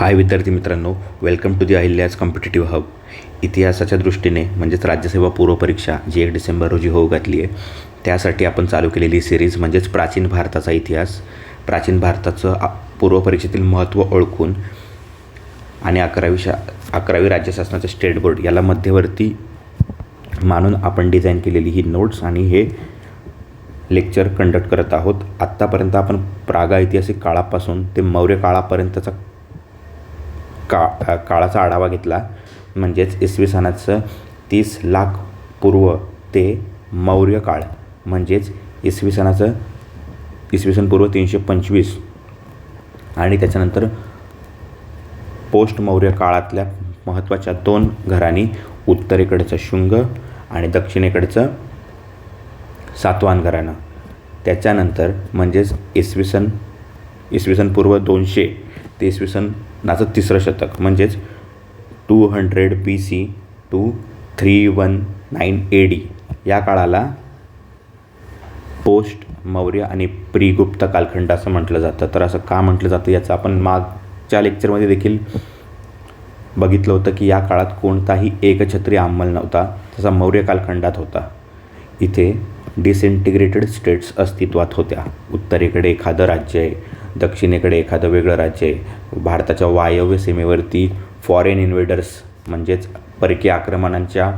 हाय विद्यार्थी मित्रांनो welcome to the Ahilyas competitive hub इतिहासाच्या दृष्टीने म्हणजेच राज्यसेवा पूर्वपरीक्षा जी एक डिसेंबर रोजी होऊ घातली आहे त्यासाठी आपण चालू केलेली सिरीज म्हणजेच प्राचीन भारताचा इतिहास. प्राचीन भारताचं पूर्वपरीक्षेतील महत्त्व ओळखून आणि अकरावी शा अकरावी राज्यशासनाचं स्टेट बोर्ड याला मध्यवर्ती मानून आपण डिझाईन केलेली ही नोट्स आणि हे लेक्चर कंडक्ट करत आहोत. आत्तापर्यंत आपण प्रागैतिहासिक काळापासून ते मौर्य काळापर्यंतचा का काळाचा आढावा घेतला. म्हणजेच इसवी सनाचं तीस लाख पूर्व ते मौर्य काळ. म्हणजेच इसवी सनाचं इसवी सन पूर्व तीनशे पंचवीस. आणि त्याच्यानंतर पोस्ट मौर्य काळातल्या महत्त्वाच्या दोन घरांनी उत्तरेकडचं शुंग आणि दक्षिणेकडचं सातवान घराणं. त्याच्यानंतर म्हणजेच इसवी सन इसवी सन पूर्व दोनशे ते इसवी नाचं तिसरं शतक. म्हणजेच two hundred B C two three one nine A D या काळाला पोस्ट मौर्य आणि प्रीगुप्त कालखंड असं म्हटलं जातं. तर असं का म्हटलं जातं याचं आपण मागच्या लेक्चरमध्ये देखील बघितलं होतं की या काळात कोणताही एकछत्री अंमल नव्हता तसा मौर्य कालखंडात होता. इथे डिसइंटिग्रेटेड स्टेट्स अस्तित्वात होत्या. उत्तरेकडे एखादं राज्य आहे. दक्षिणेकडे एखादं वेगळं राज्य आहे. भारताच्या वायव्य सीमेवरती फॉरेन इन्व्हेडर्स म्हणजेच परकीय आक्रमणांच्या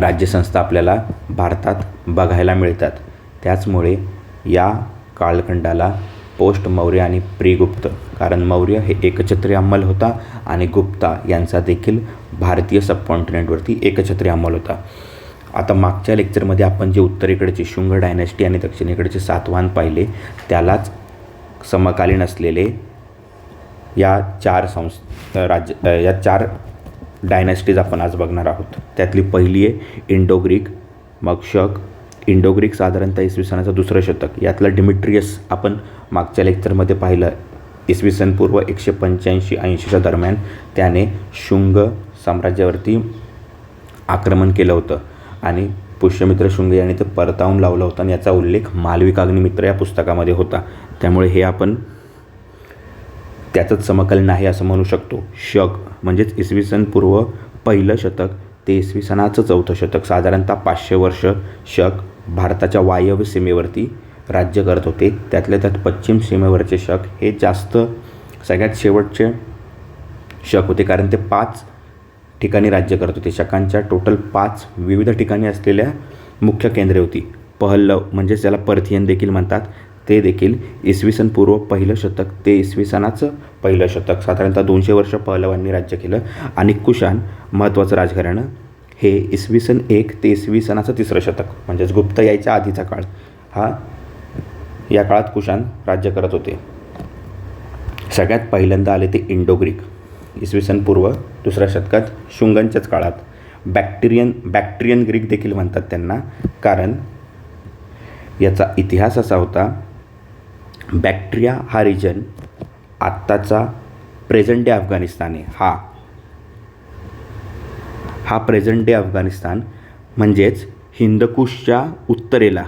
राज्यसंस्था आपल्याला भारतात बघायला मिळतात. त्याचमुळे या कालखंडाला पोस्ट मौर्य आणि प्रीगुप्त कारण मौर्य हे एकछत्री अंमल होता आणि गुप्ता यांचा देखील भारतीय सबकॉन्टिनेंटवरती एकछत्री अंमल होता. आता मागच्या लेक्चरमध्ये आपण जे उत्तरेकडचे शुंग डायनॅस्टी आणि दक्षिणेकडचे सातवाहन पाहिले त्यालाच समकालीन असलेले या चार संस् राज्य या चार डायनॅस्टीज आपण आज बघणार आहोत. त्यातली पहिली आहे इंडो ग्रीक मग शक. इंडो ग्रीक साधारणतः इसवी सणाचं दुसरं शतक. यातलं डिमिट्रियस आपण मागच्या लेक्चरमध्ये पाहिलं. इसवी सन पूर्व एकशे पंच्याऐंशी ऐंशीच्या दरम्यान त्याने शुंग साम्राज्यावरती आक्रमण केलं होतं. आणि पुष्यमित्र शुंग याने ते परतावून लावलं होतं आणि याचा उल्लेख मालविकाग्निमित्र या पुस्तकामध्ये होता. त्यामुळे हे आपण त्याचंच समकालीन आहे असं म्हणू शकतो. शक म्हणजेच इसवी सन पूर्व पहिलं शतक ते इसवी सनाचं चौथं शतक. साधारणतः पाचशे वर्ष शक भारताच्या वायव्य सीमेवरती राज्य करत होते. त्यातल्या त्यात पश्चिम सीमेवरचे शक हे जास्त सगळ्यात शेवटचे शक होते. कारण ते पाच ठिकाणी राज्य करत होते. शकांच्या टोटल पाच विविध ठिकाणी असलेल्या मुख्य केंद्रे होती. पहल्लव म्हणजेच त्याला पर्थियन देखील म्हणतात. ते देखील इसवी सन पूर्व पहिलं शतक ते इसवी सनाचं पहिलं शतक. साधारणतः दोनशे वर्ष पहलवांनी राज्य केलं आणि कुशाण महत्त्वाचं राजघराणं हे इसवी सन एक ते इसवी सनाचं तिसरं शतक म्हणजेच गुप्त यायच्या आधीचा काळ. हा या काळात कुशाण राज्य करत होते. सगळ्यात पहिल्यांदा आले ते इंडो ग्रीक इसवी सन पूर्व दुसऱ्या शतकात शुंगांच्याच काळात. बॅक्टेरियन बॅक्ट्रियन ग्रीक देखील म्हणतात त्यांना कारण याचा इतिहास असा होता बॅक्ट्रिया हा रिजन आत्ताचा प्रेझेंट डे अफगाणिस्तान आहे हा. हा प्रेझेंट डे अफगाणिस्तान म्हणजेच हिंदकुशच्या उत्तरेला.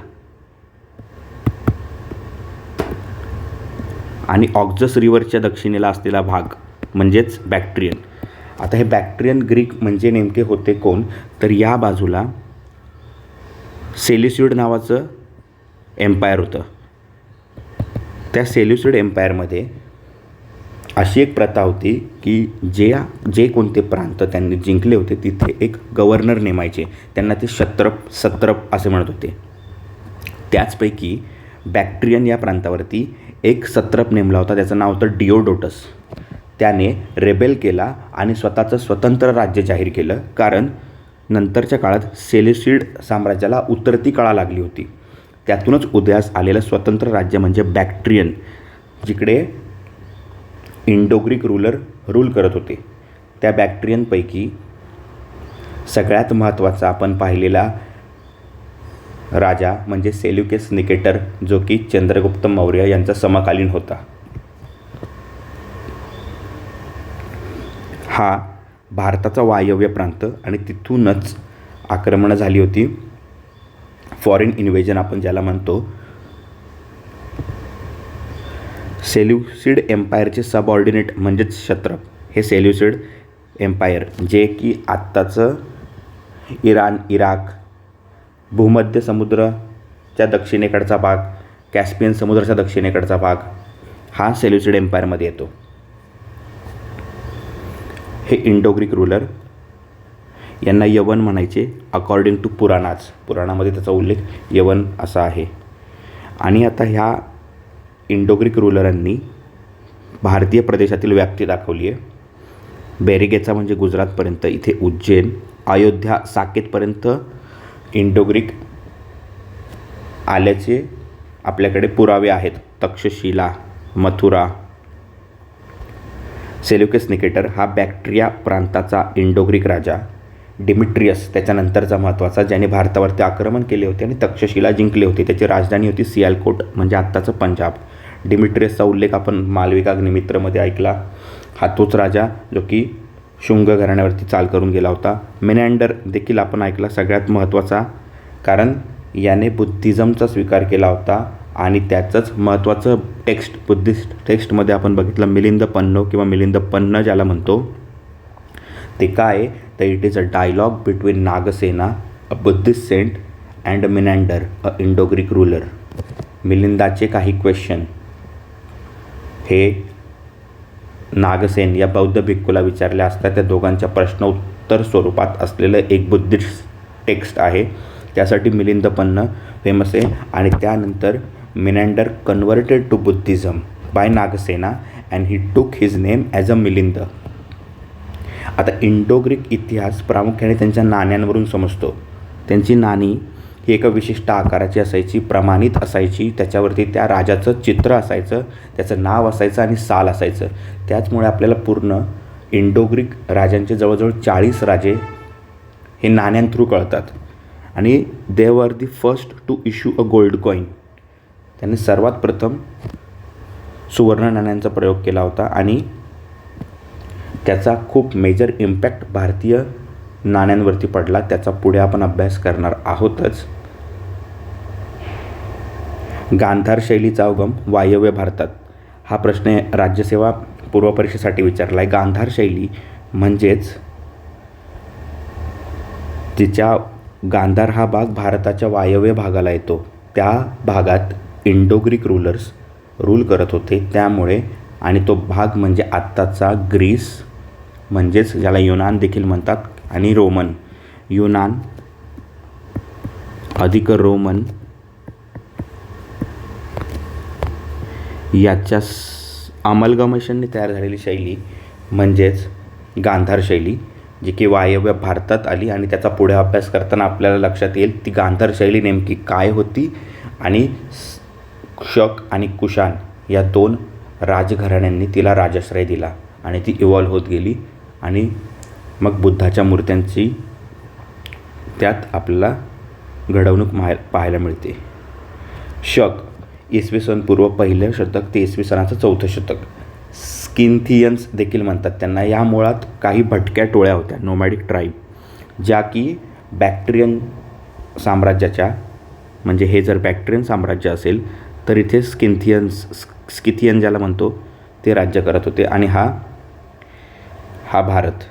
आणि ऑक्झस रिव्हरच्या दक्षिणेला असलेला भाग म्हणजेच बॅक्ट्रियन. आता हे बॅक्ट्रियन ग्रीक म्हणजे नेमके होते कोण? तर या बाजूला सेलिस्युड नावाचं एम्पायर होतं. त्या सेल्युसिड एम्पायरमध्ये अशी एक प्रथा होती की जे जे कोणते प्रांत त्यांनी जिंकले होते तिथे एक गव्हर्नर नेमायचे. त्यांना ते शत्रप सत्रप असे म्हणत होते. त्याचपैकी बॅक्ट्रियन या प्रांतावरती एक सत्रप नेमला होता त्याचं नाव होतं डिओडोटस. त्याने रेबेल केला आणि स्वतःचं स्वतंत्र राज्य जाहीर केलं कारण नंतरच्या काळात सेल्युसिड साम्राज्याला उतरती काळा लागली होती. त्यातूनच उदयास आलेलं स्वतंत्र राज्य म्हणजे बॅक्ट्रियन जिकडे इंडोग्रीक रूलर रूल करत होते. त्या बॅक्ट्रियनपैकी सगळ्यात महत्त्वाचा आपण पाहिलेला राजा म्हणजे सेल्युकेस निकेटर जो की चंद्रगुप्त मौर्य यांचा समकालीन होता. हा भारताचा वायव्य प्रांत आणि तिथूनच आक्रमणं झाली होती. फॉरेन इन्व्हेजन आपण ज्याला म्हणतो सेल्युसिड एम्पायरचे सबऑर्डिनेट म्हणजेच शत्रप हे सेल्युसिड एम्पायर जे की आत्ताचं इराण इराक भूमध्य समुद्राच्या दक्षिणेकडचा भाग कॅस्पियन समुद्राच्या दक्षिणेकडचा भाग हा सेल्युसिड एम्पायरमध्ये येतो. हे इंडोग्रिक रुलर यांना यवन म्हणायचे अकॉर्डिंग टू पुराणाच पुराणामध्ये त्याचा उल्लेख यवन असा आहे. आणि आता ह्या इंडोग्रिक रुलरांनी भारतीय प्रदेशातील व्याप्ती दाखवली आहे. बेरिगेचा म्हणजे गुजरातपर्यंत इथे उज्जैन अयोध्या साकेतपर्यंत इंडोग्रिक आल्याचे आपल्याकडे पुरावे आहेत. तक्षशिला मथुरा सेल्युकस निकेटर हा बॅक्ट्रिया प्रांताचा इंडोग्रिक राजा. डिमिट्रियस त्याच्यानंतरचा महत्त्वाचा ज्याने भारतावरती आक्रमण केले होते आणि तक्षशिला जिंकले होते. त्याची राजधानी होती सियालकोट म्हणजे आत्ताचं पंजाब. डिमिट्रियसचा उल्लेख आपण मालविकाग्निमित्रमध्ये ऐकला. हा तोच राजा जो की शुंग घराण्यावरती चाल करून गेला होता. मेनँडर देखील आपण ऐकला सगळ्यात महत्त्वाचा. कारण याने बुद्धिझमचा स्वीकार केला होता आणि त्याचंच महत्त्वाचं टेक्स्ट बुद्धिस्ट टेक्स्टमध्ये आपण बघितलं मिलिंद पन्नो किंवा मिलिंद पन्न ज्याला म्हणतो ते काय तर it is a dialogue between Nagasena a Buddhist saint and Menander a Indo Greek ruler मिलिंदाचे काही क्वेश्चन हे नागसेन या बौद्ध भिक्खूला विचारले असता त्या दोघांच्या प्रश्नोत्तर स्वरूपात असलेलं एक बुद्धिस्ट टेक्स्ट आहे. त्यासाठी मिलिंद पन्न फेमस आहे. आणि त्यानंतर Menander converted to Buddhism by Nagasena and he took his name as a Milinda आता इंडोग्रिक इतिहास प्रामुख्याने त्यांच्या नाण्यांवरून समजतो. त्यांची नाणी ही एका विशिष्ट आकाराची असायची प्रमाणित असायची. त्याच्यावरती त्या राजाचं चित्र असायचं त्याचं नाव असायचं आणि साल असायचं. त्याचमुळे आपल्याला पूर्ण इंडोग्रिक राजांचे जवळजवळ चाळीस राजे हे नाण्यांथ्रू कळतात. आणि they were the first to issue a gold coin त्यांनी सर्वात प्रथम सुवर्ण नाण्यांचा प्रयोग केला होता आणि त्याचा खूप मेजर इम्पॅक्ट भारतीय नाण्यांवरती पडला. त्याचा पुढे आपण अभ्यास करणार आहोतच. गांधार शैलीचा उगम वायव्य भारतात. हा प्रश्न राज्यसेवा पूर्वपरीक्षेसाठी विचारला आहे गांधार शैली म्हणजेच तिच्या गांधार हा भाग भारताच्या वायव्य भागाला येतो. त्या भागात इंडोग्रीक रूलर्स रूल करत होते. त्यामुळे आणि तो भाग म्हणजे आत्ताचा ग्रीस म्हणजेच ज्याला युनान देखील म्हणतात आणि रोमन. युनान अधिक रोमन. याच्या अमलगमेशनने तयार झालेली शैली म्हणजेच गांधार शैली जी की वायव्य भारतात आली आणि त्याचा पुढे अभ्यास करताना आपल्याला लक्षात येईल ती गांधार शैली नेमकी काय होती आणि शक आणि कुशाण या दोन राजघराण्यांनी तिला राजाश्रय दिला आणि ती इव्हॉल्व होत गेली. आणि मग बुद्धाच्या मूर्त्यांची त्यात आपल्याला घडवणूक माय पाहायला मिळते. शक इसवी सन पूर्व पहिलं शतक ते इसवी सनाचं चौथं शतक. स्किनथियन्स देखील म्हणतात त्यांना. या मुळात काही भटक्या टोळ्या होत्या नोमॅडिक ट्राईब ज्या की बॅक्टेरियन साम्राज्याच्या म्हणजे हे जर बॅक्टेरियन साम्राज्य असेल तर इथे स्किनथियन्स स्किथियन ज्याला म्हणतो ते राज्य करत होते. आणि हा हा भारत.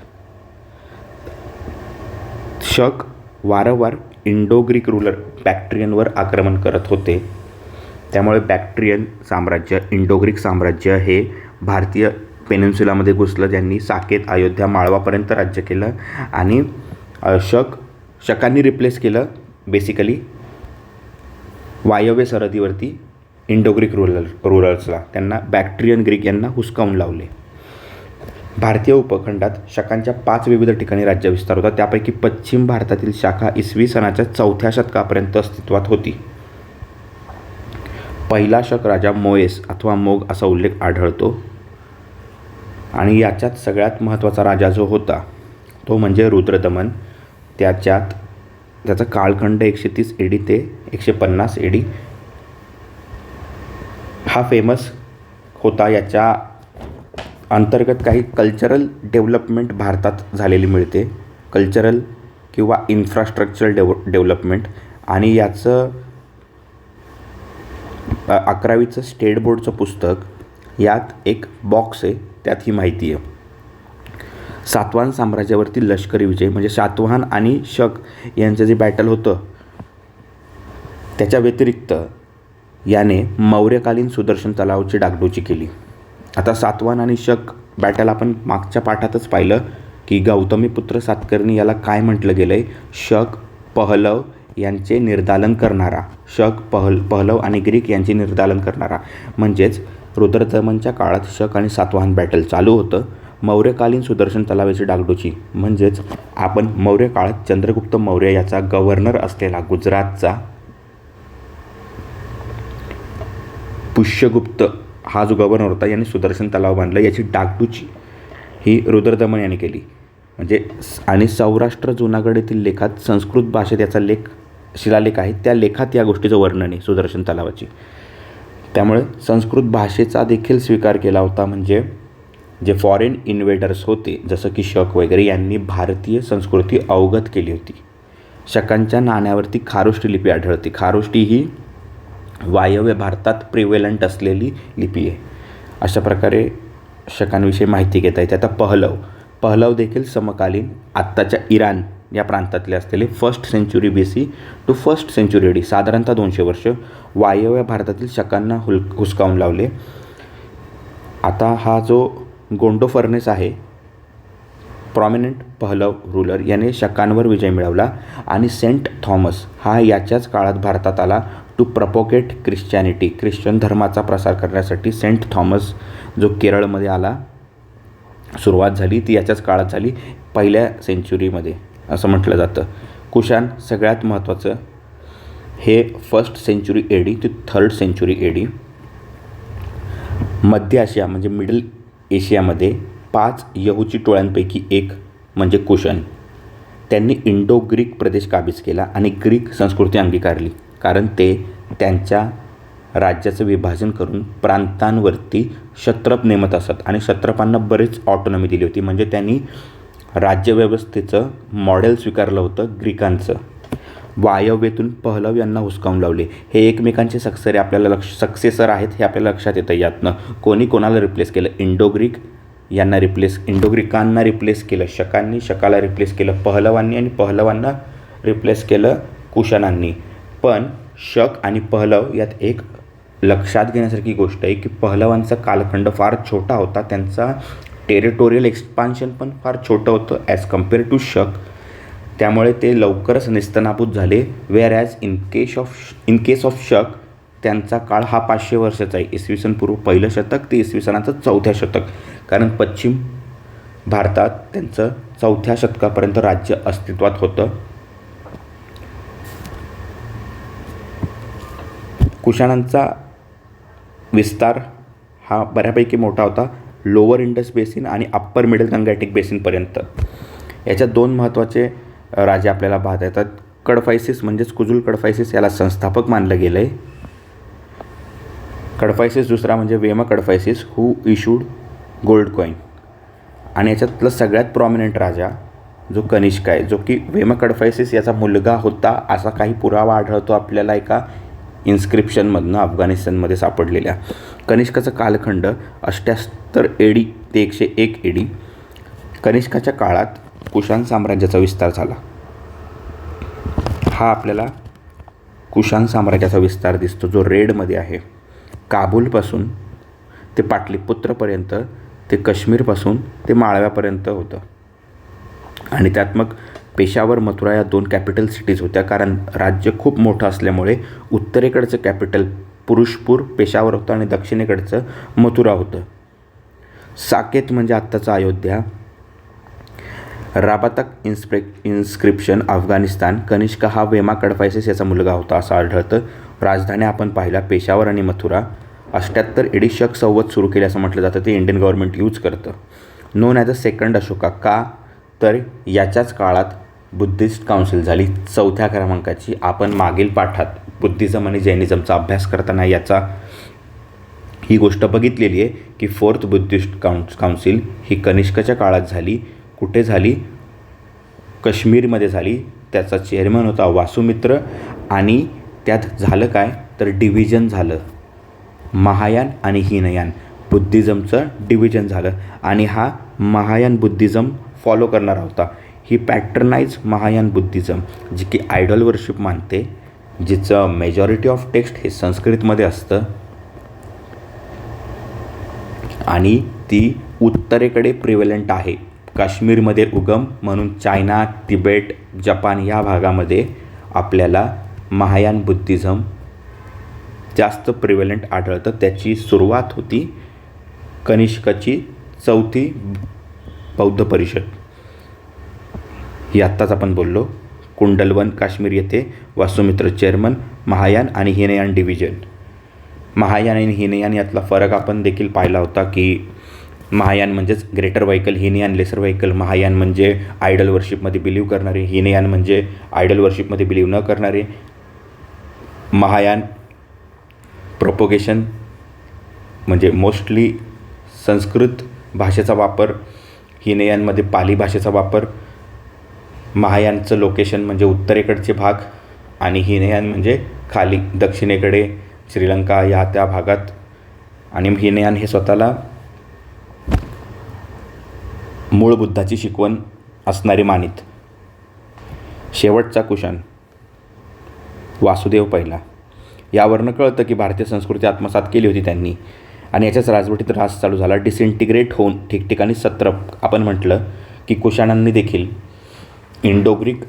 शक वारंवार इंडोग्रिक रुलर बॅक्ट्रियनवर आक्रमण करत होते. त्यामुळे बॅक्ट्रियन साम्राज्य इंडोग्रिक साम्राज्य हे भारतीय पेनिन्सुलामध्ये घुसलं ज्यांनी साकेत अयोध्या माळवापर्यंत राज्य केलं आणि शक शकांनी रिप्लेस केलं बेसिकली वायव्य सरहदीवरती इंडोग्रिक रुरल रुरल्सला त्यांना बॅक्ट्रियन ग्रीक यांना हुसकावून लावले. भारतीय उपखंडात शकांच्या पाच विविध ठिकाणी राज्य विस्तार होता. त्यापैकी पश्चिम भारतातील शाखा इसवी सनाच्या चौथ्या शतकापर्यंत अस्तित्वात होती. पहिला शक राजा मोएस अथवा मोग असा उल्लेख आढळतो आणि याच्यात सगळ्यात महत्त्वाचा राजा जो होता तो म्हणजे रुद्रदमन. त्याच्यात त्याचा काळखंड एकशे तीस एडी ते एकशे पन्नास एडी हा फेमस होता. याच्या अंतर्गत काही कल्चरल डेव्हलपमेंट भारतात झालेली मिळते. कल्चरल किंवा इन्फ्रास्ट्रक्चरल डेव डेव्हलपमेंट आणि याचं अकरावीचं स्टेट बोर्डचं पुस्तक यात एक बॉक्स आहे त्यात ही माहिती आहे. सातवाहन साम्राज्यावरती लष्करी विजय म्हणजे सातवाहन आणि शक यांचं जे बॅटल होतं त्याच्या व्यतिरिक्त याने मौर्यकालीन सुदर्शन तलावाची डागडुजी केली. आता सातवाहन आणि शक बॅटल आपण मागच्या पाठातच पाहिलं की गौतमीपुत्र सातकर्णी याला काय म्हटलं गेलं आहे शक पहलव यांचे निर्दालन करणारा. शक पहल पहलव आणि ग्रीक यांचे निर्दालन करणारा. म्हणजेच रुद्रदमनच्या काळात शक आणि सातवाहन बॅटल चालू होतं. मौर्यकालीन सुदर्शन तलावाची डागडुजी म्हणजेच आपण मौर्य काळात चंद्रगुप्त मौर्य याचा गव्हर्नर असलेला गुजरातचा पुष्यगुप्त हा जो गव्हर्नर होता याने सुदर्शन तलाव बांधला याची डागडुजी ही रुद्रदमन यांनी केली. म्हणजे आणि सौराष्ट्र जुनागड येथील लेखात संस्कृत भाषेत याचा लेख शिलालेख आहे. त्या लेखात या गोष्टीचं वर्णन आहे सुदर्शन तलावाची. त्यामुळे संस्कृत भाषेचा देखील स्वीकार केला होता म्हणजे जे फॉरेन इन्व्हेडर्स होते जसं की शक वगैरे यांनी भारतीय संस्कृती अवगत केली होती. शकांच्या नाण्यावरती खारोष्टी लिपी आढळते. खारोष्टी ही वायव्य भारतात प्रिवेलंट असलेली लिपी आहे. अशा प्रकारे शकांविषयी माहिती घेता येते. आता पहलव. पहलव देखील समकालीन आत्ताच्या इराण या प्रांतातले असलेले first century B C to first century D साधारणतः दोनशे वर्ष वायव्य भारतातील शकांना हुल हुसकावून लावले. आता हा जो गोंडो फर्नेस आहे प्रॉमिनंट पहलव रुलर याने शकांवर विजय मिळवला आणि सेंट थॉमस हा याच्याच काळात भारतात आला. टू प्रपोकेट ख्रिश्चॅनिटी ख्रिश्चन धर्माचा प्रसार करण्यासाठी सेंट थॉमस जो केरळमध्ये आला सुरुवात झाली ती याच्याच काळात झाली पहिल्या सेंचुरीमध्ये असं म्हटलं जातं. कुशान सगळ्यात महत्त्वाचं हे फर्स्ट सेंचुरी ए डी ते थर्ड सेंचुरी ए डी मध्य आशिया म्हणजे मिडल एशियामध्ये पाच यहूची टोळ्यांपैकी एक म्हणजे कुशन. त्यांनी इंडो ग्रीक प्रदेश काबीज केला आणि ग्रीक संस्कृती अंगीकारली. कारण ते त्यांच्या राज्याचं विभाजन करून प्रांतांवरती क्षत्रप नेमत असत. आणि क्षत्रपांना बरेच ऑटोनॉमी दिली होती. म्हणजे त्यांनी राज्यव्यवस्थेचं मॉडेल स्वीकारलं होतं ग्रीकांचं. वायव्येतून पहलव यांना हुसकावून लावले. हे एकमेकांचे सक्सेरे आपल्याला लक्ष सक्सेसर आहेत हे आपल्याला लक्षात येतं यातनं. कोणी कोणाला रिप्लेस केलं? इंडो ग्रीक यांना रिप्लेस इंडो ग्रीकांना रिप्लेस केलं. शकांनी शकाला रिप्लेस केलं. पहलवांनी आणि पहलवांना रिप्लेस केलं कुशनांनी. पण शक आणि पहलव यात एक लक्षात घेण्यासारखी गोष्ट आहे की पहलवांचा कालखंड फार छोटा होता. त्यांचा टेरिटोरियल एक्सपान्शन पण फार छोटं होतं ॲज कंपेअर टू शक. त्यामुळे ते लवकरच निस्तनाबूत झाले. Where as in case of in case of Shaka त्यांचा काळ हा पाचशे वर्षाचा आहे. इसवी सन पूर्व पहिलं शतक ते इसवी सनाचं चौथ्या शतक. कारण पश्चिम भारतात त्यांचं चौथ्या शतकापर्यंत राज्य अस्तित्वात होतं. कुशाणांचा विस्तार हा बऱ्यापैकी मोठा होता. लोअर इंडस बेसिन आणि अप्पर मिडल गंगॅटिक बेसिनपर्यंत याच्यात दोन महत्त्वाचे राजे आपल्याला पाहता येतात. कडफायसिस म्हणजेच कुजुल कडफायसिस याला संस्थापक मानलं गेलं आहे कडफायसिस दुसरा म्हणजे Vima Kadphises who issued gold coin आणि याच्यातला सगळ्यात प्रॉमिनंट राजा जो कनिष्क आहे जो की वेमा कडफायसिस याचा मुलगा होता असा काही पुरावा आढळतो आपल्याला एका इन्स्क्रिप्शनमधनं अफगाणिस्तानमध्ये सापडलेल्या. कनिष्काचा कालखंड अष्ट्याहत्तर एडी ते एकशे एक एडी. कनिष्काच्या काळात कुशाण साम्राज्याचा विस्तार झाला. हा आपल्याला कुशाण साम्राज्याचा विस्तार दिसतो जो रेडमध्ये आहे. काबूलपासून ते पाटलीपुत्रपर्यंत ते काश्मीरपासून ते माळव्यापर्यंत होतं. आणि त्यात मग पेशावर मथुरा या दोन कॅपिटल सिटीज होत्या. कारण राज्य खूप मोठं असल्यामुळे उत्तरेकडचं कॅपिटल पुरुषपूर पेशावर होतं आणि दक्षिणेकडचं मथुरा होतं. साकेत म्हणजे आत्ताचा अयोध्या. राबातक इन्स्प्रे इन्स्क्रिप्शन अफगाणिस्तान. कनिष्क हा वेमा कडफायसेस याचा मुलगा होता असं आढळतं. राजधानी आपण पाहिला पेशावर आणि मथुरा. अष्ट्याहत्तर एडिशक संवत सुरू केले असं म्हटलं जातं. ते इंडियन गव्हर्नमेंट यूज करतं. Known as a second Ashoka का? तर याच्याच काळात बुद्धिस्ट काउन्सिल झाली. चौथ्या क्रमांकाची आपण मागील पाठात बुद्धिझम आणि जैनिझमचा अभ्यास करताना याचा ही गोष्ट बघितलेली आहे की फोर्थ बुद्धिस्ट काउन्स काउन्सिल ही कनिष्कच्या काळात झाली. कुठे झाली? काश्मीरमध्ये झाली. त्याचा चेअरमन होता वासुमित्र. आणि त्यात झालं काय? तर डिव्हिजन झालं. महायान आणि हिनयान. बुद्धिझमचं डिव्हिजन झालं. आणि हा महायान बुद्धिझम फॉलो करणारा होता. ही पॅटर्नाइज महायान बुद्धिझम जी की आयडॉल वर्शिप मानते जिचं मेजॉरिटी ऑफ टेक्स्ट हे संस्कृतमध्ये असतं. आणि ती उत्तरेकडे प्रिव्हलंट आहे. काश्मीरमध्ये उगम म्हणून चायना तिबेट जपान या भागामध्ये आपल्याला महायान बुद्धिझम जास्त प्रिव्हलंट आढळतं. त्याची सुरुवात होती कनिष्काची चौथी बौद्ध परिषद. ही आत्ताच आपण बोललो. कुंडलवन काश्मीर येथे वासुमित्र चेअरमन महायान आणि हिनयान डिव्हिजन. महायान आणि हिनयान यातला फरक आपण देखील पाहिला होता की महायान म्हणजेच greater vehicle Hinayana lesser vehicle. Mahayana म्हणजे आयडल वर्शिपमध्ये बिलीव करणारे हिनयान म्हणजे आयडल वर्शिपमध्ये बिलीव न करणारे. महायान प्रोपोगेशन म्हणजे मोस्टली संस्कृत भाषेचा वापर हिनयानमध्ये पाली भाषेचा वापर महायानचं लोकेशन म्हणजे उत्तरेकडचे भाग आणि हिनयान म्हणजे खाली दक्षिणेकडे श्रीलंका या त्या भागात. आणि हिनयान हे स्वतःला मूळ बुद्धाची शिकवण असणारे मानित. शेवटचा कुशाण वासुदेव पहिला. यावरनं कळतं की भारतीय संस्कृती आत्मसात केली होती त्यांनी. आणि याच्याच राजवटीत रास चालू झाला. डिसइंटिग्रेट होऊन ठिकठिकाणी सत्र. आपण म्हटलं की कुशाणांनी देखील इंडोग्रीक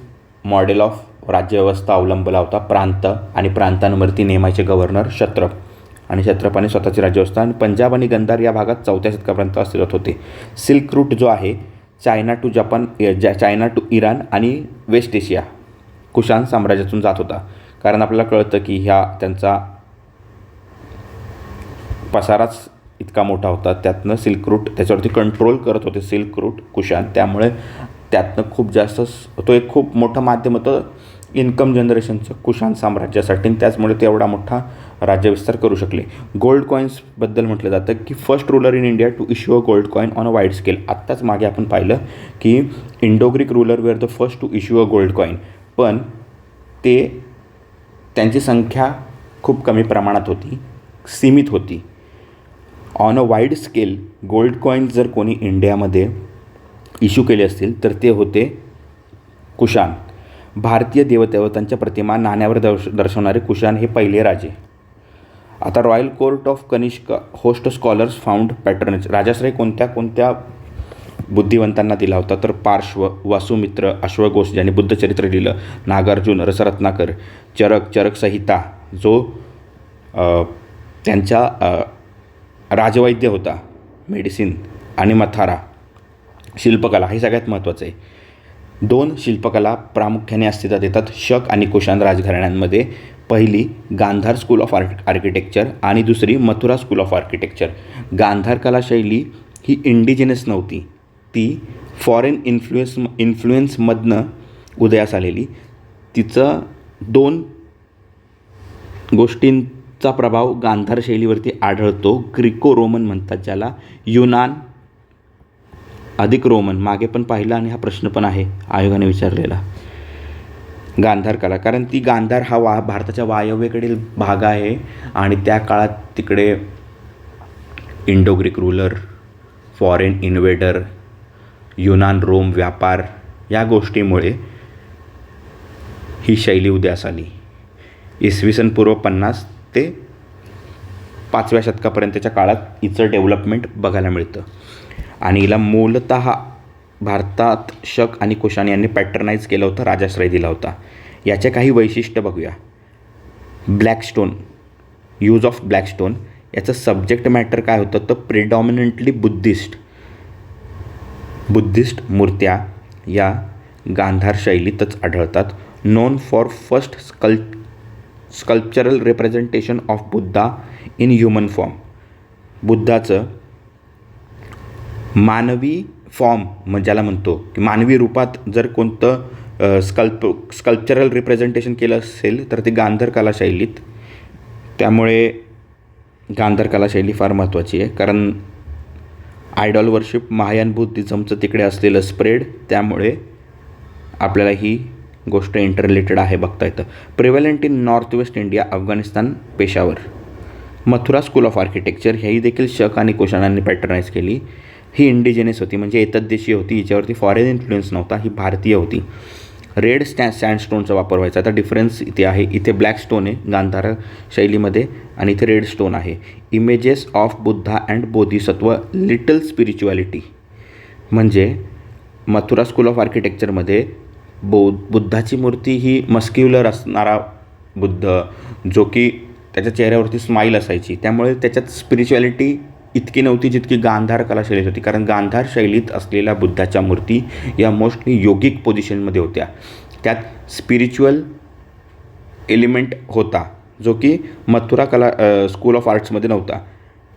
मॉडेल ऑफ राज्यव्यवस्था अवलंबला होता. प्रांत आणि प्रांतांवरती नेमायचे गव्हर्नर क्षत्रप आणि क्षत्रपाने स्वतःची राज्यव्यवस्था आणि पंजाब आणि गंधार या भागात चौथ्या शतकापर्यंत अस्तित्वात होते. सिल्क रूट जो आहे चायना टू जपान ज्या चायना टू इराण आणि वेस्ट एशिया कुशान साम्राज्यातून जात होता. कारण आपल्याला कळतं की ह्या त्यांचा पसाराच इतका मोठा होता. त्यातनं सिल्क रूट त्याच्यावरती कंट्रोल करत होते सिल्क रूट कुशाण त्यामुळे त्यातनं खूप जास्त तो एक खूप मोठं माध्यम होतं इन्कम जनरेशनचं कुशाण साम्राज्यासाठी. आणि त्याचमुळे ते एवढा मोठा राज्यविस्तार करू शकले. गोल्ड कॉईन्सबद्दल म्हटलं जातं की first ruler in India to issue a gold coin on a wide scale आत्ताच मागे आपण पाहिलं की Indo Greek ruler were the first to issue a gold coin पण ते त्यांची संख्या खूप कमी प्रमाणात होती सीमित होती. On a wide scale gold coin जर कोणी इंडियामध्ये इश्यू केले असतील तर ते होते कुशाण भारतीय देवदेवतांच्या प्रतिमा नाण्यावर दर्श दर्शवणारे कुशाण हे पहिले राजे. आता royal court of Kanishka host scholars found पॅटर्नच राजाश्रय कोणत्या कोणत्या बुद्धिवंतांना दिला होता? तर पार्श्व वासुमित्र अश्वघोष ज्यांनी बुद्धचरित्र लिहिलं नागार्जुन रसरत्नाकर चरक चरक संहिता जो त्यांच्या राजवैद्य होता मेडिसिन आणि मथारा. शिल्पकला हे सगळ्यात महत्त्वाचं आहे. दोन शिल्पकला प्रामुख्याने अस्तित्वात येतात. शक आणि कुशाण राजघराण्यांमध्ये. पहिली Gandhara school of arch architecture आणि दुसरी Mathura school of architecture Gandhara कलाशैली ही इंडिजिनस नव्हती. ती फॉरेन इन्फ्लुएन्स इन्फ्लुएन्समधनं उदयास आलेली. तिचं दोन गोष्टींचा प्रभाव गांधार शैलीवरती आढळतो. ग्रिको रोमन म्हणतात ज्याला युनान अधिक रोमन मागे पण पाहिला आणि हा प्रश्न पण आहे आयोगाने विचारलेला. गांधार कला. कारण ती गांधार हा वा भारताच्या वायव्येकडील भाग आहे आणि त्या काळात तिकडे Indo Greek ruler foreign invader युनान Rome व्यापार या गोष्टीमुळे ही शैली उदयास आली. इसवी सन पूर्व पन्नास ते पाचव्या शतकापर्यंतच्या काळात हिचं डेव्हलपमेंट बघायला मिळतं. आणि हिला मूलत भारतात शक आणि कुशाण यांनी पॅटर्नाइज केलं होतं राजाश्रय दिला होता. याचे काही वैशिष्ट्य बघूया. Black stone use of black stone याचं सब्जेक्ट मॅटर काय होतं? तर प्रिडॉमिनंटली बुद्धिस्ट. बुद्धिस्ट मूर्त्या या गांधार शैलीतच आढळतात. Known for first scul sculptural representation of Buddha in human form बुद्धाचं मानवी फॉर्म म्हणजे ज्याला म्हणतो की मानवी रूपात जर कोणतं स्कल्प स्कल्पचरल रिप्रेझेंटेशन केलं असेल तर ते गांधर कलाशैलीत त्यामुळे गांधर कलाशैली फार महत्त्वाची आहे. कारण आयडॉल वर्शिप महायान बुद्धिझमचं तिकडे असलेलं स्प्रेड त्यामुळे आपल्याला ही गोष्ट इंटररिलेटेड आहे बघता येतं. Prevalent in North West India Afghanistan Peshawar. Mathura school of architecture हेही देखील शक आणि कोशानांनी पॅटर्नाईज केली. ही इंडिजिनियस होती. म्हणजे एतद्देशीय होती हिच्यावरती फॉरेन इन्फ्लुएन्स नव्हता ही भारतीय होती. रेड स्टॅ सँडस्टोनचा वापर व्हायचा. आता डिफरन्स इथे आहे. इथे ब्लॅक स्टोन आहे गांधार शैलीमध्ये आणि इथे रेड स्टोन आहे. Images of Buddha and bodhisattva little spirituality म्हणजे मथुरा स्कूल ऑफ आर्किटेक्चरमध्ये बो बुद्धाची मूर्ती ही मस्क्युलर असणारा बुद्ध जो की त्याच्या चेहऱ्यावरती स्माईल असायची. त्यामुळे त्याच्यात स्पिरिच्युअलिटी इतकी नव्हती जितकी गांधार कला शैलीत होती. कारण गांधार शैलीत असलेल्या बुद्धाच्या मूर्ती या मोस्टली योगिक पोझिशनमध्ये होत्या. त्यात स्पिरिच्युअल एलिमेंट होता जो की मथुरा कला स्कूल ऑफ आर्ट्समध्ये नव्हता.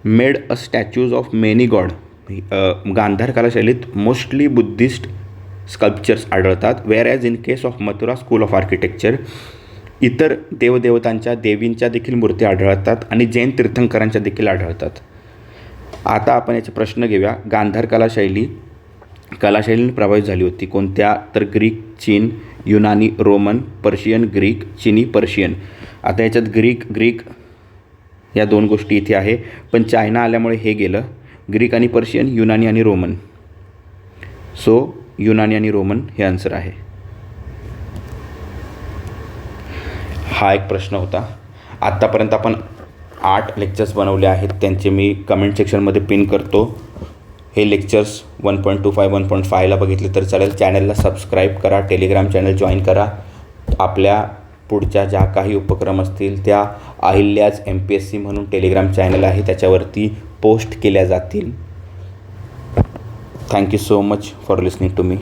Made a statues of many god Gandhara कलाशैलीत mostly Buddhist sculptures आढळतात. Where as in case of Mathura school of architecture इतर देवदेवतांच्या देवींच्या देखील मूर्ती आढळतात आणि जैन तीर्थंकरांच्या देखील आढळतात. आता आपण याचे प्रश्न घेऊया. गांधार कलाशैली कलाशैलीने प्रभावित झाली होती. कोणत्या? तर ग्रीक चीन युनानी रोमन पर्शियन ग्रीक चिनी पर्शियन. आता याच्यात ग्रीक ग्रीक या दोन गोष्टी इथे आहे. पण चायना आल्यामुळे हे गेलं. ग्रीक आणि पर्शियन युनानी आणि रोमन. सो युनानी आणि रोमन हे आन्सर आहे. हा एक प्रश्न होता. आत्तापर्यंत आपण आठ लेक्चर्स बनवले आहेत. त्यांचे मी कमेंट सेक्शनमध्ये पिन करतो. हे lectures one point two five one point फायला बघितले तर चालेल. चॅनलला सबस्क्राईब करा. टेलिग्राम चॅनल जॉईन करा. आपल्या पुढच्या ज्या काही उपक्रम असतील त्या Ahilyas M P S C म्हणून टेलिग्राम चॅनल आहे. त्याच्यावरती पोस्ट केल्या जातील. Thank you so much for listening to me